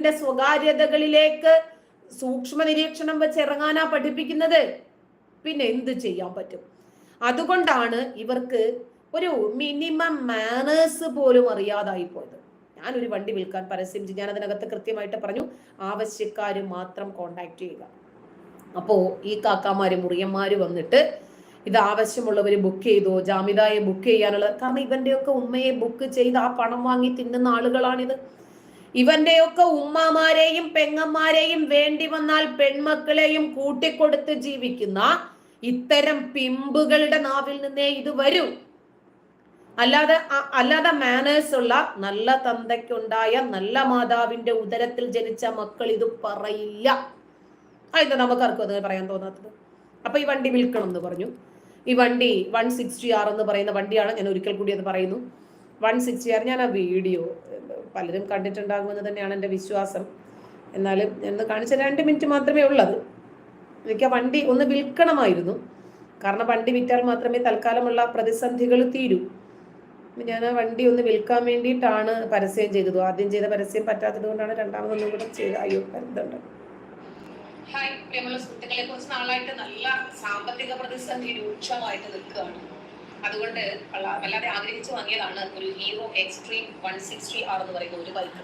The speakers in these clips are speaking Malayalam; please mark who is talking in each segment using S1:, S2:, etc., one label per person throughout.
S1: ന്റെ സ്വകാര്യതകളിലേക്ക് സൂക്ഷ്മ നിരീക്ഷണം വെച്ച് ഇറങ്ങാനാ പഠിപ്പിക്കുന്നത്. പിന്നെ എന്ത് ചെയ്യാൻ പറ്റും? അതുകൊണ്ടാണ് ഇവർക്ക് ഒരു മിനിമം മാനേഴ്സ് പോലും അറിയാതായി പോയത്. ഞാൻ ഒരു വണ്ടി വിൽക്കാൻ പരസ്യം ഞാൻ അതിനകത്ത് കൃത്യമായിട്ട് പറഞ്ഞു ആവശ്യക്കാർ മാത്രം കോണ്ടാക്ട് ചെയ്യുക. അപ്പോ ഈ കാക്കാമാര് മുറിയന്മാര് വന്നിട്ട് ഇത് ആവശ്യമുള്ളവര് ബുക്ക് ചെയ്തോ ജാമിതായെ ബുക്ക് ചെയ്യാനുള്ളത് കാരണം ഇവന്റെയൊക്കെ ഉമ്മയെ ബുക്ക് ചെയ്ത് ആ പണം വാങ്ങി തിന്നുന്ന ആളുകളാണിത്. ഇവന്റെയൊക്കെ ഉമ്മമാരെയും പെങ്ങന്മാരെയും വേണ്ടി വന്നാൽ പെൺമക്കളെയും കൂട്ടിക്കൊടുത്ത് ജീവിക്കുന്ന ഇത്തരം പിമ്പുകളുടെ നാവിൽ നിന്നേ ഇത് വരൂ. അല്ലാതെ അല്ലാതെ മാനേഴ്സ് ഉള്ള നല്ല തന്തയ്ക്കുണ്ടായ നല്ല മാതാവിന്റെ ഉദരത്തിൽ ജനിച്ച മക്കൾ ഇത് പറയില്ല. അതിന് നമുക്കാർക്കും അത് പറയാൻ തോന്നാത്തത്. അപ്പൊ ഈ വണ്ടി വിൽക്കണം എന്ന് പറഞ്ഞു. ഈ വണ്ടി വൺ സിക്സ്റ്റി ആർ എന്ന് പറയുന്ന വണ്ടിയാണ് ഞാൻ ഒരിക്കൽ കൂടി അത് പറയുന്നു. വൺ സിക്സ്റ്റി ആർ ഞാൻ ആ വീഡിയോ പലരും കണ്ടിട്ടുണ്ടാകുമെന്ന് തന്നെയാണ് എന്റെ വിശ്വാസം. എന്നാലും എന്ന് കാണിച്ച രണ്ട് മിനിറ്റ് മാത്രമേ ഉള്ളത്. എനിക്ക് ആ വണ്ടി ഒന്ന് വിൽക്കണമായിരുന്നു. കാരണം വണ്ടി വിറ്റാൽ മാത്രമേ തൽക്കാലമുള്ള പ്രതിസന്ധികൾ തീരൂ. ഞാൻ ആ വണ്ടി ഒന്ന് വിൽക്കാൻ വേണ്ടിയിട്ടാണ് പരസ്യം ചെയ്തത്. ആദ്യം ചെയ്ത പരസ്യം പറ്റാത്തത് കൊണ്ടാണ് രണ്ടാമതൊന്നും കൂടെ ചെയ്ത അയ്യോ ഇതുണ്ട്
S2: ഹായ് പ്രിയമുള്ള സുഹൃത്തുക്കളെ കുറച്ച് നാളായിട്ട് നല്ല സാമ്പത്തിക പ്രതിസന്ധി രൂക്ഷമായിട്ട് നിൽക്കുകയാണ്. അതുകൊണ്ട് വല്ലാതെ ആഗ്രഹിച്ചു വാങ്ങിയതാണ് ഒരു Hero Xtreme one sixty R എന്ന് പറയുന്ന ഒരു ബൈക്ക്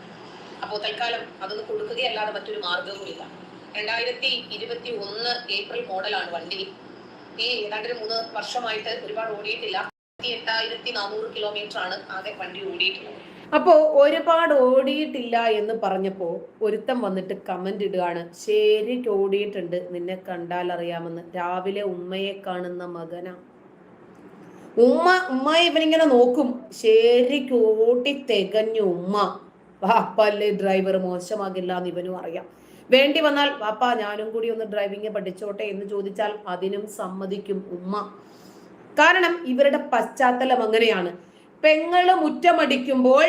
S2: അപ്പോൾ തൽക്കാലം അതൊന്ന് കൊടുക്കുകയല്ലാതെ മറ്റൊരു മാർഗവുമില്ല രണ്ടായിരത്തി ഇരുപത്തി ഒന്ന് ഏപ്രിൽ മോഡലാണ് വണ്ടി. ഈ ഏതാണ്ട് ഒരു മൂന്ന് വർഷമായിട്ട് ഒരുപാട് ഓടിയിട്ടില്ല. എട്ടായിരത്തി നാനൂറ് കിലോമീറ്റർ ആണ് ആകെ വണ്ടി ഓടിയിട്ടുള്ളത്.
S1: അപ്പോ ഒരുപാട് ഓടിയിട്ടില്ല എന്ന് പറഞ്ഞപ്പോ ഒരുത്തം വന്നിട്ട് കമന്റ് ഇടുകയാണ്. ശരിക്ക് ഓടിയിട്ടുണ്ട്. നിന്നെ കണ്ടാൽ അറിയാമെന്ന് രാവിലെ ഉമ്മയെ കാണുന്ന മകനാ. ഉമ്മ ഉമ്മ ഇവനിങ്ങനെ നോക്കും. ശരിക്ക് ഓടി തികഞ്ഞു ഉമ്മ. വാപ്പല്ലേ ഡ്രൈവർ മോശമാകില്ല എന്ന് ഇവനും അറിയാം. വേണ്ടി വന്നാൽ വാപ്പ ഞാനും കൂടി ഒന്ന് ഡ്രൈവിംഗ് പഠിച്ചോട്ടെ എന്ന് ചോദിച്ചാൽ അതിനും സമ്മതിക്കും ഉമ്മ. കാരണം ഇവരുടെ പശ്ചാത്തലം അങ്ങനെയാണ്. പെങ്ങൾ മുറ്റമടിക്കുമ്പോൾ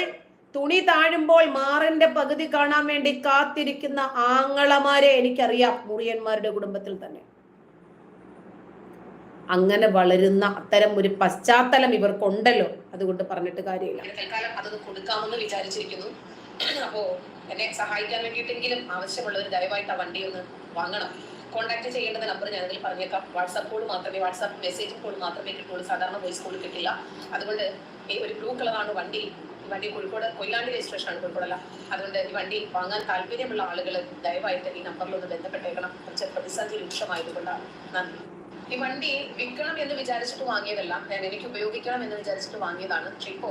S1: തുണി താഴുമ്പോൾ മാറിന്റെ പകുതി കാണാൻ വേണ്ടി കാത്തിരിക്കുന്ന ആങ്ങളമാരെ എനിക്കറിയാം മുറിയന്മാരുടെ കുടുംബത്തിൽ തന്നെ. അങ്ങനെ വളരുന്ന അത്തരം ഒരു പശ്ചാത്തലം ഇവർക്കുണ്ടല്ലോ. അതുകൊണ്ട് പറഞ്ഞിട്ട് കാര്യമില്ല.
S2: കൊടുക്കാമെന്ന് അപ്പോ എന്നെ സഹായിക്കാൻ ദയവായിട്ട് ആ വണ്ടി ഒന്ന് വാങ്ങണം. കോൺടാക്ട് ചെയ്യേണ്ട നമ്പർ ഞാനതിൽ പറഞ്ഞേക്കാം. വാട്സാപ്പ് കോൾ മാത്രമേ വാട്സാപ്പ് മെസ്സേജ് കോൾ മാത്രമേ കിട്ടുള്ളൂ സാധാരണ വോയിസ് കോൾ കിട്ടില്ല. അതുകൊണ്ട് ഈ ഒരു ബ്ലൂ കളറാണ് വണ്ടി. വണ്ടി കോഴിക്കോട് കൊയിലാണ്ടി രജിസ്ട്രേഷൻ ആണ് കോഴിക്കോടല്ല. അതുകൊണ്ട് ഈ വണ്ടി വാങ്ങാൻ താല്പര്യമുള്ള ആളുകൾ ദയവായിട്ട് ഈ നമ്പറിലൊന്ന് ബന്ധപ്പെട്ടേക്കണം. കുറച്ച് പ്രതിസന്ധി രൂക്ഷമായതുകൊണ്ടാണ്. നന്ദി. ഈ വണ്ടി വിൽക്കണം എന്ന് വിചാരിച്ചിട്ട് വാങ്ങിയതല്ല. ഞാൻ എനിക്ക് ഉപയോഗിക്കണം എന്ന് വിചാരിച്ചിട്ട് വാങ്ങിയതാണ്. പക്ഷെ ഇപ്പോ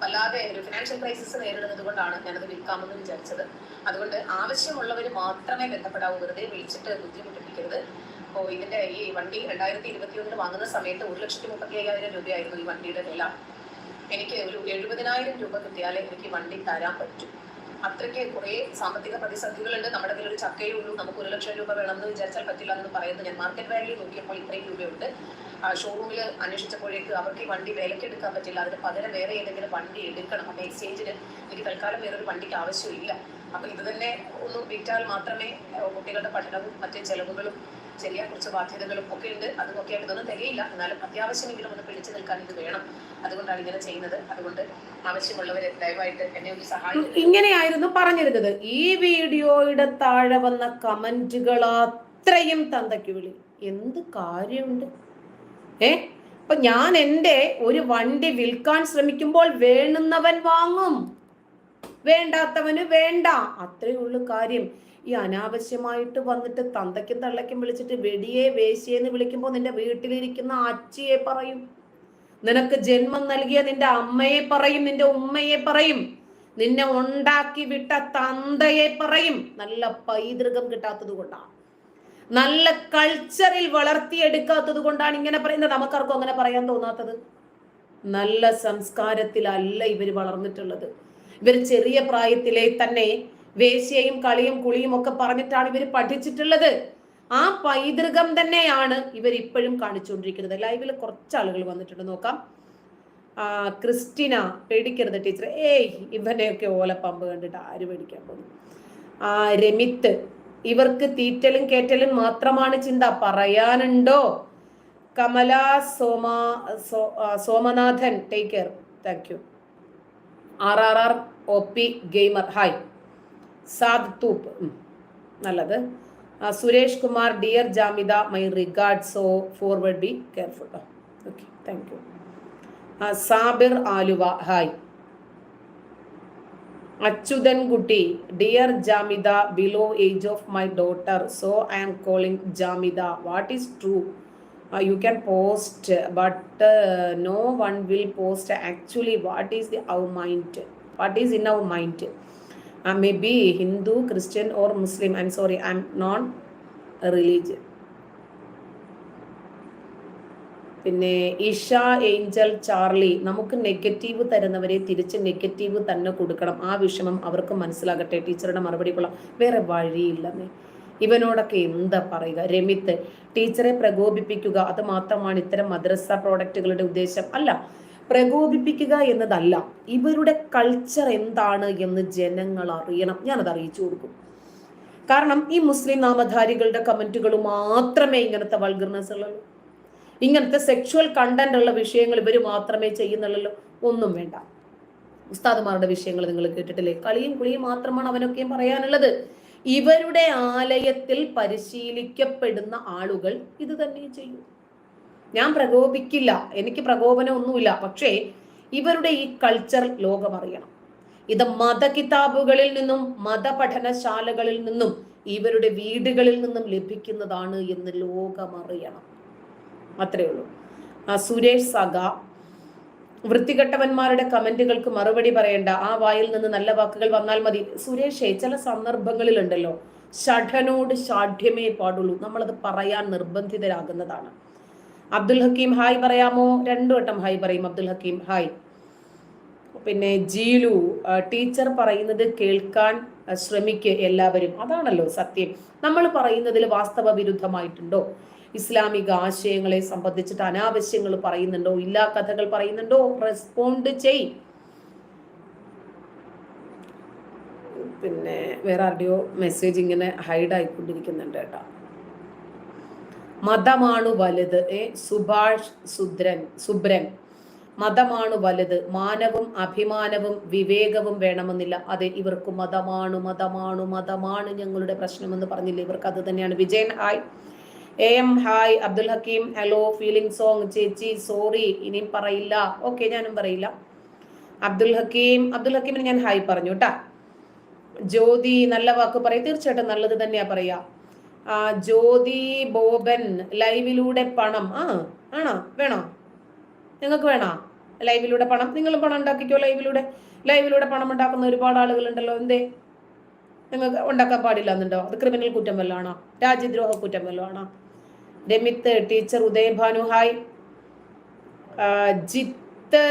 S2: വല്ലാതെ ഒരു ഫിനാൻഷ്യൽ ക്രൈസിസ് നേരിടുന്നത് കൊണ്ടാണ് ഞാനത് വിൽക്കാമെന്ന് വിചാരിച്ചത്. അതുകൊണ്ട് ആവശ്യമുള്ളവർ മാത്രമേ ബന്ധപ്പെടാവൂ. വെറുതെ വിളിച്ചിട്ട് ബുദ്ധിമുട്ടിപ്പിക്കരുത്. അപ്പോൾ ഇതിന്റെ ഈ വണ്ടി രണ്ടായിരത്തി ഇരുപത്തി ഒന്നിന് വാങ്ങുന്ന സമയത്ത് ഒരു ലക്ഷത്തി മുപ്പത്തി അയ്യായിരം രൂപയായിരുന്നു ഈ വണ്ടിയുടെ വില. എനിക്ക് ഒരു എഴുപതിനായിരം രൂപ കിട്ടിയാലേ എനിക്ക് വണ്ടി തരാൻ പറ്റൂ. അത്രയ്ക്ക് കുറേ സാമ്പത്തിക പ്രതിസന്ധികളുണ്ട്. നമ്മുടെ കയ്യിൽ ഒരു ചക്കയേ ഉള്ളൂ നമുക്ക് ഒരു ലക്ഷം രൂപ വേണമെന്ന് വിചാരിച്ചാൽ പറ്റില്ല എന്ന് പറയുന്നത് ഞാൻ മാർക്കറ്റ് വാല്യൂ നോക്കിയപ്പോൾ ഇത്രയും രൂപയുണ്ട്. ഷോറൂമിൽ അന്വേഷിച്ചപ്പോഴേക്ക് അവർക്ക് ഈ വണ്ടി വിലയ്ക്ക് എടുക്കാൻ പറ്റില്ല. അതിന് പകരം വേറെ ഏതെങ്കിലും വണ്ടി എടുക്കണം. അപ്പൊ എക്സ്ചേഞ്ചിന് എനിക്ക് തൽക്കാലം വേറൊരു വണ്ടിക്ക് ആവശ്യമില്ല. അപ്പൊ ഇത് തന്നെ ഒന്ന് വിറ്റാൽ മാത്രമേ കുട്ടികളുടെ പഠനവും മറ്റു ചെലവുകളും ചെറിയ കുറച്ച് ബാധ്യതകളും ഒക്കെ ഉണ്ട്. അതുമൊക്കെ ആയിട്ട് ഇതൊന്നും തികയില്ല. എന്നാലും അത്യാവശ്യമെങ്കിലും ഒന്ന് പിടിച്ചു നിൽക്കാൻ ഇത് വേണം. അതുകൊണ്ടാണ് ഇങ്ങനെ ചെയ്യുന്നത്. അതുകൊണ്ട് ആവശ്യമുള്ളവരെ ദയവായിട്ട് എന്നെ ഒന്ന് സഹായിക്കും.
S1: ഇങ്ങനെയായിരുന്നു പറഞ്ഞിരുന്നത്. ഈ വീഡിയോയുടെ താഴെ വന്ന കമന്റുകൾ അത്രയും തന്തയ്ക്ക് വിളി. എന്ത് കാര്യമുണ്ട്? ഏ? അപ്പൊ ഞാൻ എന്റെ ഒരു വണ്ടി വിൽക്കാൻ ശ്രമിക്കുമ്പോൾ വേണുന്നവൻ വാങ്ങും. വേണ്ടാത്തവന് വേണ്ട. അത്രയേ ഉള്ളു കാര്യം. ഈ അനാവശ്യമായിട്ട് വന്നിട്ട് തന്തയ്ക്കും തള്ളയ്ക്കും വിളിച്ചിട്ട് വെടിയെ വേശിയെന്ന് വിളിക്കുമ്പോൾ നിന്റെ വീട്ടിലിരിക്കുന്ന അച്ചിയെ പറയും. നിനക്ക് ജന്മം നൽകിയ നിന്റെ അമ്മയെ പറയും നിന്റെ ഉമ്മയെ പറയും. നിന്നെ ഉണ്ടാക്കി വിട്ട തന്തയെ പറയും. നല്ല പൈതൃകം കിട്ടാത്തത് കൊണ്ടാണ്. നല്ല കൾച്ചറിൽ വളർത്തിയെടുക്കാത്തത് കൊണ്ടാണ് ഇങ്ങനെ പറയുന്നത്. നമുക്കാർക്കും അങ്ങനെ പറയാൻ തോന്നാത്തത്. നല്ല സംസ്കാരത്തിലല്ല ഇവർ വളർന്നിട്ടുള്ളത്. ഇവർ ചെറിയ പ്രായത്തിലെ തന്നെ വേശ്യയും കളിയും കുളിയും ഒക്കെ പറഞ്ഞിട്ടാണ് ഇവർ പഠിച്ചിട്ടുള്ളത്. ആ പൈതൃകം തന്നെയാണ് ഇവർ ഇപ്പോഴും കാണിച്ചുകൊണ്ടിരിക്കുന്നത്. ലൈവിൽ കുറച്ച് ആളുകൾ വന്നിട്ടുണ്ട്. നോക്കാം. ക്രിസ്റ്റിന പേടിക്കരുത് ടീച്ചർ ഏയ് ഇവനെയൊക്കെ പമ്പ് കണ്ടിട്ട് ആര് പേടിക്കാൻ പോകും ആ രമിത്ത്. ഇവർക്ക് തീറ്റലും കേറ്റലും മാത്രമാണ് ചിന്ത. പറയാനുണ്ടോ? Kamala Soma Somanathan take care thank you R R R O P gamer. Hi Saad തൂപ്പ്. നല്ലത്. Suresh Kumar dear Jamida my regard so forward be careful okay thank you. Sabir Aluva hi. Achuthan Kutty dear Jamida below age of my daughter so I am calling Jamida what is true you can post but no one will post actually what is the our mind what is in our mind may be Hindu Christian or Muslim I am sorry I am non religion പിന്നെ ഇഷ ഏഞ്ചൽ ചാർലി നമുക്ക് നെഗറ്റീവ് തരുന്നവരെ തിരിച്ച് നെഗറ്റീവ് തന്നെ കൊടുക്കണം. ആ വിഷമം അവർക്ക് മനസ്സിലാകട്ടെ. ടീച്ചറുടെ മറുപടി കൊള്ളാം വേറെ വഴിയില്ലെന്നേ. ഇവനോടൊക്കെ എന്താ പറയുക? രമിത്ത് ടീച്ചറെ പ്രകോപിപ്പിക്കുക. അത് മാത്രമാണ് ഇത്തരം മദ്രസ പ്രോഡക്റ്റുകളുടെ ഉദ്ദേശം. അല്ല പ്രകോപിപ്പിക്കുക എന്നതല്ല. ഇവരുടെ കൾച്ചർ എന്താണ് എന്ന് ജനങ്ങൾ അറിയണം. ഞാനത് അറിയിച്ചു കൊടുക്കും. കാരണം ഈ മുസ്ലിം നാമധാരികളുടെ കമന്റുകൾ മാത്രമേ ഇങ്ങനത്തെ വൾഗർനെസ് ഉള്ളൂ ഇങ്ങനത്തെ സെക്ഷുവൽ കണ്ടന്റ് ഉള്ള വിഷയങ്ങൾ ഇവർ മാത്രമേ ചെയ്യുന്നുള്ളൂ ഒന്നും വേണ്ട. ഉസ്താദുമാരുടെ വിഷയങ്ങൾ നിങ്ങൾ കേട്ടിട്ടില്ലേ? കളിയും കുളിയും മാത്രമാണ് അവനൊക്കെയും പറയാനുള്ളത്. ഇവരുടെ ആലയത്തിൽ പരിശീലിക്കപ്പെടുന്ന ആളുകൾ ഇത് തന്നെ ചെയ്യും. ഞാൻ പ്രകോപിക്കില്ല എനിക്ക് പ്രകോപനം ഒന്നുമില്ല പക്ഷേ ഇവരുടെ ഈ കൾച്ചർ ലോകം അറിയണം. ഇത് മതകിതാബുകളിൽ നിന്നും മതപഠനശാലകളിൽ നിന്നും ഇവരുടെ വീടുകളിൽ നിന്നും ലഭിക്കുന്നതാണ് എന്ന് ലോകം അറിയണം. അത്രേ ഉള്ളൂ. ആ സുരേഷ് സഗ വൃത്തികെട്ടവന്മാരുടെ കമന്റുകൾക്ക് മറുപടി പറയേണ്ട. ആ വായിൽ നിന്ന് നല്ല വാക്കുകൾ വന്നാൽ മതി. സുരേഷേ ചില സന്ദർഭങ്ങളിലുണ്ടല്ലോ. ഷഠനോട് ഷാഠ്യമേ പാടുള്ളൂ. നമ്മളത് പറയാൻ നിർബന്ധിതരാകുന്നതാണ്. അബ്ദുൽ ഹക്കീം ഹായ് പറയാമോ? രണ്ടു വട്ടം ഹായ് പറയും അബ്ദുൽ ഹക്കീം ഹായ്. പിന്നെ ജീലു ടീച്ചർ പറയുന്നത് കേൾക്കാൻ ശ്രമിക്കുക എല്ലാവരും. അതാണല്ലോ സത്യം. നമ്മൾ പറയുന്നതിൽ വാസ്തവ വിരുദ്ധമായിട്ടുണ്ടോ ഇസ്ലാമിക ആശയങ്ങളെ സംബന്ധിച്ചിട്ട് അനാവശ്യങ്ങൾ പറയുന്നുണ്ടോ? ഇല്ലാ കഥകൾ പറയുന്നുണ്ടോ? റെസ്പോണ്ട് ചെയ്. പിന്നെ വേറെ ആരുടെയോ മെസ്സേജ് ഇങ്ങനെ ഹൈഡ് ആയിക്കൊണ്ടിരിക്കുന്നുണ്ട് കേട്ടോ. മതമാണു വലുത്. ഏ സുഭാഷ് സുദ്രൻ സുബ്രൻ. മതമാണ് വലുത്. മാനവും അഭിമാനവും വിവേകവും വേണമെന്നില്ല. അതെ ഇവർക്ക് മതമാണ് മതമാണ് മതമാണ് ഞങ്ങളുടെ പ്രശ്നമെന്ന് പറഞ്ഞില്ല? ഇവർക്ക് അത് തന്നെയാണ്. Vijayan hi A M hi Abdul Hakeem hello feeling song ചേച്ചി സോറി ഇനിയും പറയില്ല. ഓക്കെ ഞാനും പറയില്ല. അബ്ദുൽ ഹക്കീം അബ്ദുൽ ഹക്കീമിന് ഞാൻ ഹായ് പറഞ്ഞു കേട്ടാ ജ്യോതി നല്ല വാക്ക് പറയും. തീർച്ചയായിട്ടും നല്ലത് തന്നെയാ പറയാ. ജ്യോതി ബോബൻ ലൈവിലൂടെ പണം. ആ ആണോ? വേണോ? നിങ്ങൾക്ക് വേണോ? ലൈവിലൂടെ പണം? നിങ്ങളും പണം ഉണ്ടാക്കിക്കോ ലൈവിലൂടെ. ലൈവിലൂടെ പണം ഉണ്ടാക്കുന്ന ഒരുപാട് ആളുകളുണ്ടല്ലോ. എന്തേ? നിങ്ങൾക്ക് ഉണ്ടാക്കാൻ പാടില്ല എന്നുണ്ടോ? അത് ക്രിമിനൽ കുറ്റം വല്ലതാണോ? രാജ്യദ്രോഹ കുറ്റം വല്ലതാണോ? Ramith teacher Udayabhanu hi. Jith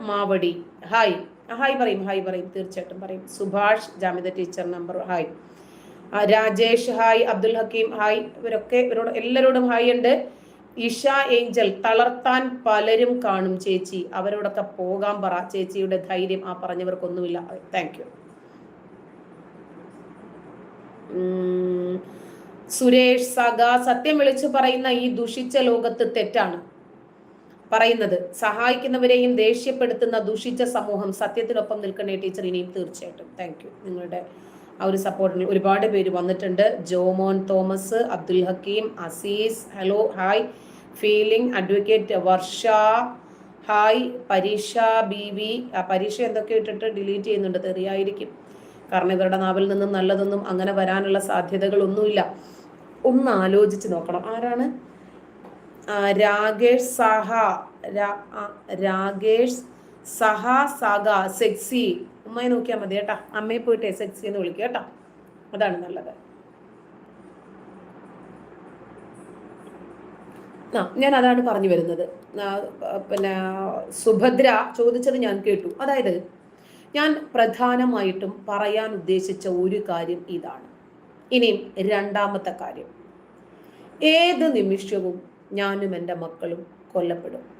S1: Mavadi hi. Hi പറയും ഹായ് പറയും. തീർച്ചയായിട്ടും പറയും. Subhash Jamitha teacher number hi. Rajesh hi Abdul Hakeem hi ഇവരൊക്കെ ഇവരോട് എല്ലാവരോടും ഹായ് ഉണ്ട്. ഇഷ ഏഞ്ചൽ തളർത്താൻ പലരും കാണും ചേച്ചി. അവരോടൊക്കെ പോകാൻ പറ. ചേച്ചിയുടെ ധൈര്യം ആ പറഞ്ഞവർക്കൊന്നുമില്ല. താങ്ക് യു സുരേഷ് സഗ സത്യം വിളിച്ചു പറയുന്ന ഈ ദുഷിച്ച ലോകത്ത് തെറ്റാണ്. പറയുന്നത്. സഹായിക്കുന്നവരെയും ദേഷ്യപ്പെടുത്തുന്ന ദുഷിച്ച സമൂഹം സത്യത്തിനൊപ്പം നിൽക്കണേ ടീച്ചർ ഇനിയും തീർച്ചയായിട്ടും. താങ്ക് നിങ്ങളുടെ ആ ഒരു സപ്പോർട്ടിന് ഒരുപാട് പേര് വന്നിട്ടുണ്ട്. Jomon Thomas Abdul Hakeem Azeez hello hi. Feeling advocate Varsha hi. പരീക്ഷ ബി വി പരീക്ഷ എന്തൊക്കെ ഇട്ടിട്ട് ഡിലീറ്റ് ചെയ്യുന്നുണ്ട് തെറിയായിരിക്കും. കാരണം ഇവരുടെ നാവിൽ നിന്നും നല്ലതൊന്നും അങ്ങനെ വരാനുള്ള സാധ്യതകളൊന്നുമില്ല. ഒന്ന് ആലോചിച്ച് നോക്കണം. ആരാണ്? രാകേഷ് സാഹ. രാകേഷ് സഹ സഗ സെക്സി. ഉമ്മയെ നോക്കിയാൽ മതി കേട്ടാ. അമ്മയെ പോയിട്ട് സെക്സി എന്ന് വിളിക്കുക കേട്ടാ. അതാണ് നല്ലത്. ആ ഞാൻ അതാണ് പറഞ്ഞു വരുന്നത്. പിന്നെ സുഭദ്ര ചോദിച്ചത് ഞാൻ കേട്ടു. അതായത് ഞാൻ പ്രധാനമായിട്ടും പറയാൻ ഉദ്ദേശിച്ച ഒരു കാര്യം ഇതാണ്. ഇനിയും രണ്ടാമത്തെ കാര്യം. ഏത് നിമിഷവും ഞാനും എന്റെ മക്കളും കൊല്ലപ്പെടും.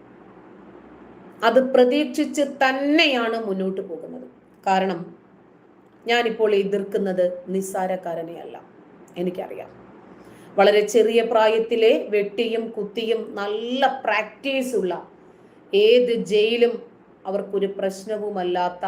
S1: അത് പ്രതീക്ഷിച്ച് തന്നെയാണ് മുന്നോട്ട് പോകുന്നത്. കാരണം ഞാനിപ്പോൾ എതിർക്കുന്നത് നിസ്സാരക്കാരനെയല്ല എനിക്കറിയാം. വളരെ ചെറിയ പ്രായത്തിലെ വെട്ടിയും കുത്തിയും നല്ല പ്രാക്ടീസ് ഉള്ള ഏത് ജയിലും അവർക്കൊരു പ്രശ്നവുമല്ലാത്ത